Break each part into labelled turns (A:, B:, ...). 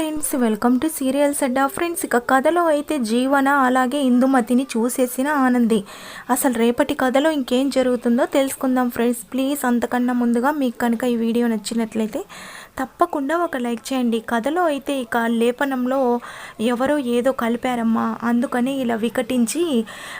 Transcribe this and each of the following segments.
A: Friends welcome to serials అడ్డా friends. ఇక కథలో అయితే జీవన అలాగే ఇందుమతిని చూసేసిన ఆనంది. అసలు రేపటి కథలో ఇంకేం జరుగుతుందో తెలుసుకుందాం ఫ్రెండ్స్. ప్లీజ్ అంతకన్నా ముందుగా మీకు కనుక ఈ వీడియో నచ్చినట్లయితే తప్పకుండా ఒక లైక్ చేయండి. కథలో అయితే ఇక లేపనంలో ఎవరో ఏదో కలిపారమ్మా. అందుకని ఇలా వికటించి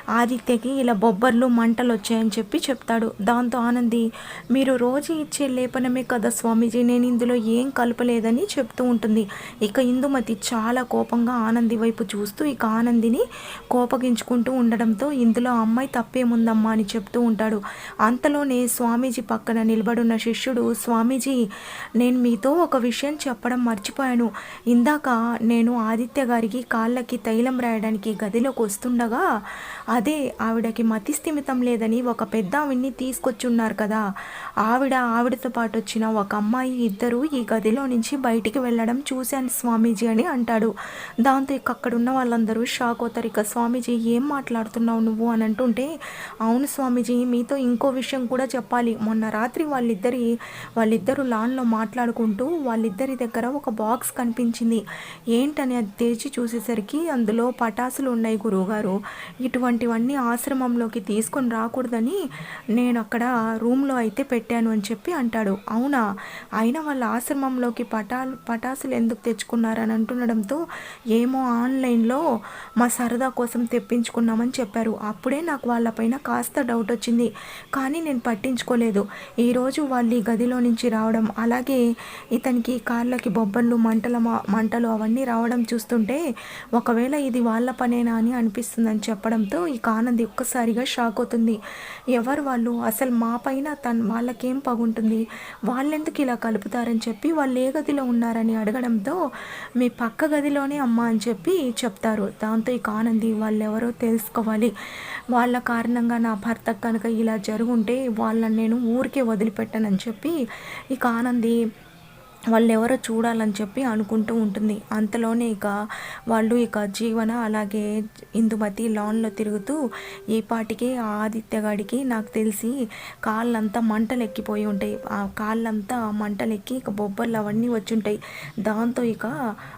A: ఆదిత్యకి ఇలా బొబ్బర్లు మంటలు వచ్చాయని చెప్పి చెప్తాడు. దాంతో ఆనంది మీరు రోజు ఇచ్చే లేపనమే కదా స్వామీజీ నేను ఇందులో ఏం కలపలేదని చెప్తూ ఉంటుంది. ఇక ఇందుమతి చాలా కోపంగా ఆనంది వైపు చూస్తూ ఇక ఆనందిని కోపగించుకుంటూ ఉండడంతో ఇందులో అమ్మాయి తప్పేముందమ్మా అని చెప్తూ ఉంటాడు. అంతలోనే స్వామీజీ పక్కన నిలబడున్న శిష్యుడు స్వామీజీ నేను మీతో ఒక విషయం చెప్పడం మర్చిపోయాను. ఇందాక నేను ఆదిత్య గారికి కాళ్ళకి తైలం రాయడానికి గదిలోకి వస్తుండగా అదే ఆవిడకి మతిస్థిమితం లేదని ఒక పెద్ద ఆవిడ్ని తీసుకొచ్చున్నారు కదా. ఆవిడ ఆవిడతో పాటు వచ్చిన ఒక అమ్మాయి ఇద్దరు ఈ గదిలో నుంచి బయటికి వెళ్ళడం చూశాను స్వామీజీ అని అంటాడు. దాంతో ఇక ఉన్న వాళ్ళందరూ షాక్ అవుతారు. ఇక స్వామీజీ ఏం మాట్లాడుతున్నావు నువ్వు? అని అంటుంటే అవును స్వామీజీ మీతో ఇంకో విషయం కూడా చెప్పాలి. మొన్న రాత్రి వాళ్ళిద్దరి వాళ్ళిద్దరు లాన్లో మాట్లాడుకుంటూ వాళ్ళిద్దరి దగ్గర ఒక బాక్స్ కనిపించింది. ఏంటని అది తెరిచి చూసేసరికి అందులో పటాసులు ఉన్నాయి గురువుగారు. ఇటువంటివన్నీ ఆశ్రమంలోకి తీసుకొని రాకూడదని నేను అక్కడ రూమ్లో అయితే పెట్టాను అని చెప్పి అంటాడు. అవునా? అయినా వాళ్ళ ఆశ్రమంలోకి పటాలు పటాసులు ఎందుకు తెచ్చుకున్నారని అంటుండడంతో ఏమో ఆన్లైన్లో మా సరదా కోసం తెప్పించుకున్నామని చెప్పారు. అప్పుడే నాకు వాళ్ళపైన కాస్త డౌట్ వచ్చింది. కానీ నేను పట్టించుకోలేదు. ఈరోజు వాళ్ళు ఈ గదిలో నుంచి రావడం. అలాగే ఇతనికి కాళ్ళకి బొబ్బర్లు మంటల మంటలు అవన్నీ రావడం చూస్తుంటే ఒకవేళ ఇది వాళ్ళ పనేనా అని అనిపిస్తుందని చెప్పడంతో ఇక ఆనంది ఒక్కసారిగా షాక్ అవుతుంది. ఎవరు వాళ్ళు? అసలు మా పైన తన్ వాళ్ళకేం పగుంటుంది? వాళ్ళెందుకు ఇలా కలుపుతారని చెప్పి వాళ్ళు ఏ గదిలో ఉన్నారని అడగడంతో మీ పక్క గదిలోనే అమ్మ అని చెప్పి చెప్తారు. దాంతో ఇక ఆనంది వాళ్ళు ఎవరో తెలుసుకోవాలి. వాళ్ళ కారణంగా నా భర్త కనుక ఇలా జరుగుంటే వాళ్ళని నేను ఊరికే వదిలిపెట్టనని చెప్పి ఇక ఆనంది వాళ్ళు ఎవరో చూడాలని చెప్పి అనుకుంటూ ఉంటుంది. అంతలోనే ఇక వాళ్ళు ఇక జీవన అలాగే ఇందుమతి లాన్లో తిరుగుతూ ఈ పాటికి ఆదిత్య గాడికి నాకు తెలిసి కాళ్ళంతా మంటలు ఎక్కిపోయి ఉంటాయి. ఆ కాళ్ళంతా మంటలెక్కి ఇక బొబ్బర్లు అవన్నీ వచ్చి ఉంటాయి దాంతో ఇక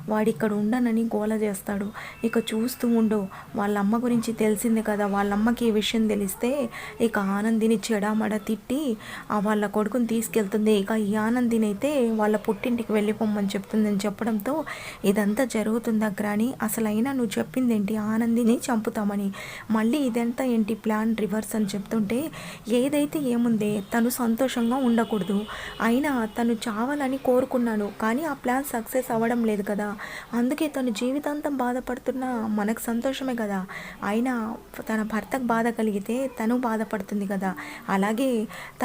A: వాడు ఇక్కడ ఉండనని గోల చేస్తాడు. ఇక చూస్తూ ఉండు వాళ్ళ అమ్మ గురించి తెలిసిందే కదా. వాళ్ళ అమ్మకి ఈ విషయం తెలిస్తే ఇక ఆనందిని చెడామడ తిట్టి ఆ వాళ్ళ కొడుకుని తీసుకెళ్తుంది. ఇక ఈ ఆనందిని అయితే వాళ్ళ పుట్టింటికి వెళ్ళిపోమని చెప్తుందని చెప్పడంతో ఇదంతా జరుగుతుందా గ్రాని? అసలు అయినా నువ్వు చెప్పింది ఏంటి ఆనందిని చంపుతామని. మళ్ళీ ఇదంతా ఏంటి ప్లాన్ రివర్స్ అని చెప్తుంటే ఏదైతే ఏముందే తను సంతోషంగా ఉండకూడదు. అయినా తను చావాలని కోరుకున్నాను కానీ ఆ ప్లాన్ సక్సెస్ అవ్వడం లేదు కదా. అందుకే తను జీవితాంతం బాధపడుతున్నా మనకు సంతోషమే కదా. అయినా తన భర్తకు బాధ కలిగితే తను బాధపడుతుంది కదా. అలాగే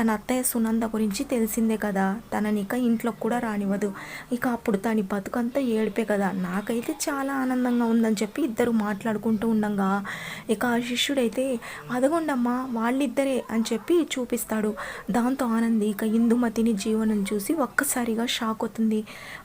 A: తన అత్తయ్య సునంద గురించి తెలిసిందే కదా. తనని ఇక ఇంట్లో కూడా కానివ్వదు. ఇక అప్పుడు తన బతుకంతా ఏడిపే కదా. నాకైతే చాలా ఆనందంగా ఉందని చెప్పి ఇద్దరు మాట్లాడుకుంటూ ఉండగా. ఇక ఆ శిష్యుడైతే అదగొండమ్మా వాళ్ళిద్దరే అని చెప్పి చూపిస్తాడు. దాంతో ఆనంది ఇక ఇందుమతిని జీవనం చూసి ఒక్కసారిగా షాక్ అవుతుంది.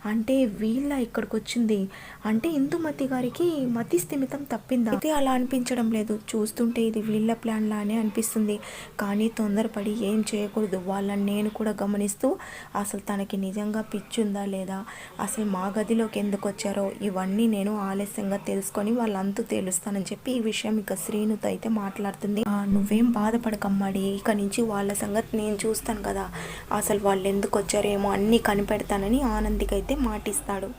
A: అంటే వీళ్ళ ఇక్కడికి వచ్చింది అంటే ఇందుమతి గారికి మతి స్థిమితం తప్పిందా? అయితే అలా అనిపించడం లేదు. చూస్తుంటే ఇది వీళ్ళ ప్లాన్ లానే అనిపిస్తుంది. కానీ తొందరపడి ఏం చేయకూడదు. వాళ్ళని నేను కూడా గమనిస్తూ అసలు తనకి నిజంగా పిచ్చుందా లేదా? అసలు మా గదిలోకి ఎందుకు వచ్చారో? ఇవన్నీ నేను ఆలస్యంగా తెలుసుకొని వాళ్ళంతా తెలుస్తానని చెప్పి ఈ విషయం ఇక శ్రీనుతో అయితే మాట్లాడుతుంది. నువ్వేం బాధపడకమ్మాడి ఇక నుంచి వాళ్ళ సంగతి నేను చూస్తాను కదా. అసలు వాళ్ళు ఎందుకు వచ్చారేమో అన్నీ కనిపెడతానని ఆనందికైతే మాటిస్తాడు.